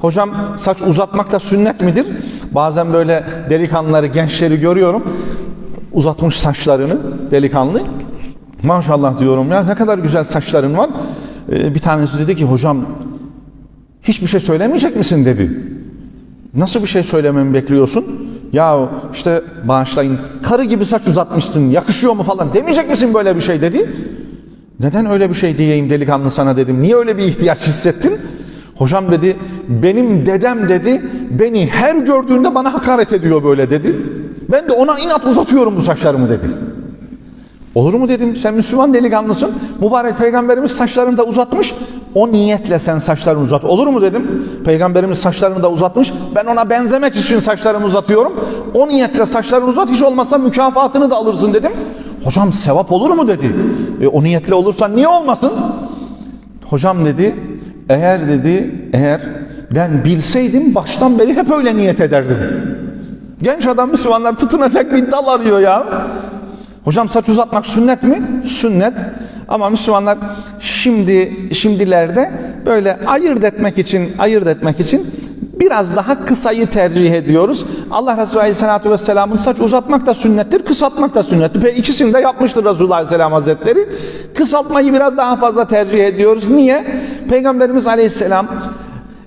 Hocam saç uzatmak da sünnet midir? Bazen böyle delikanlıları, gençleri görüyorum. Uzatmış saçlarını delikanlı. Maşallah diyorum ya ne kadar güzel saçların var. Ee, bir tanesi dedi ki hocam hiçbir şey söylemeyecek misin dedi. Nasıl bir şey söylememi bekliyorsun? Ya işte bağışlayın karı gibi saç uzatmışsın yakışıyor mu falan demeyecek misin böyle bir şey dedi. Neden öyle bir şey diyeyim delikanlı sana dedim. Niye öyle bir ihtiyaç hissettin? Hocam dedi benim dedem dedi beni her gördüğünde bana hakaret ediyor böyle dedi. Ben de ona inat uzatıyorum bu saçlarımı dedi. Olur mu dedim sen Müslüman delikanlısın. Mübarek peygamberimiz saçlarını da uzatmış. O niyetle sen saçlarını uzat. Olur mu dedim. Peygamberimiz saçlarını da uzatmış. Ben ona benzemek için saçlarımı uzatıyorum. O niyetle saçlarını uzat hiç olmazsa mükafatını da alırsın dedim. Hocam sevap olur mu dedi. E, o niyetle olursa niye olmasın? Hocam dedi eğer dedi eğer ben bilseydim baştan beri hep öyle niyet ederdim. Genç adam Müslümanlar tutunacak bir dal arıyor ya. Hocam saç uzatmak sünnet mi? Sünnet. Ama Müslümanlar şimdi şimdilerde böyle ayırt etmek için ayırt etmek için biraz daha kısayı tercih ediyoruz. Allah Resulü Aleyhisselatü Vesselam'ın saç uzatmak da sünnettir, kısaltmak da sünnettir. Ve ikisini de yapmıştır Resulullah Aleyhisselam Hazretleri. Kısaltmayı biraz daha fazla tercih ediyoruz. Niye? Peygamberimiz Aleyhisselam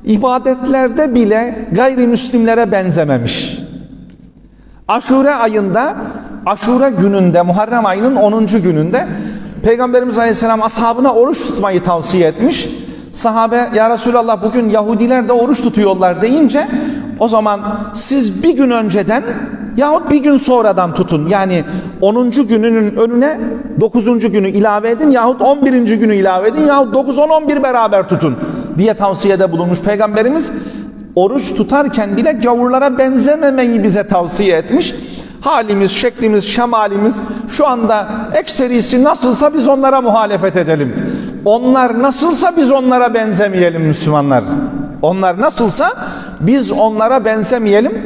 ibadetlerde bile gayrimüslimlere benzememiş. Aşure ayında, Aşure gününde, Muharrem ayının 10. gününde Peygamberimiz Aleyhisselam ashabına oruç tutmayı tavsiye etmiş. Sahabe ya Resulallah bugün Yahudiler de oruç tutuyorlar deyince o zaman siz bir gün önceden yahut bir gün sonradan tutun. Yani 10. gününün önüne 9. günü ilave edin yahut 11. günü ilave edin yahut 9, 10, 11 beraber tutun diye tavsiyede bulunmuş Peygamberimiz oruç tutarken bile gavurlara benzememeyi bize tavsiye etmiş. Halimiz, şeklimiz, şemalimiz şu anda ekserisi nasılsa biz onlara muhalefet edelim. Onlar nasılsa biz onlara benzemeyelim Müslümanlar. Onlar nasılsa biz onlara benzemeyelim.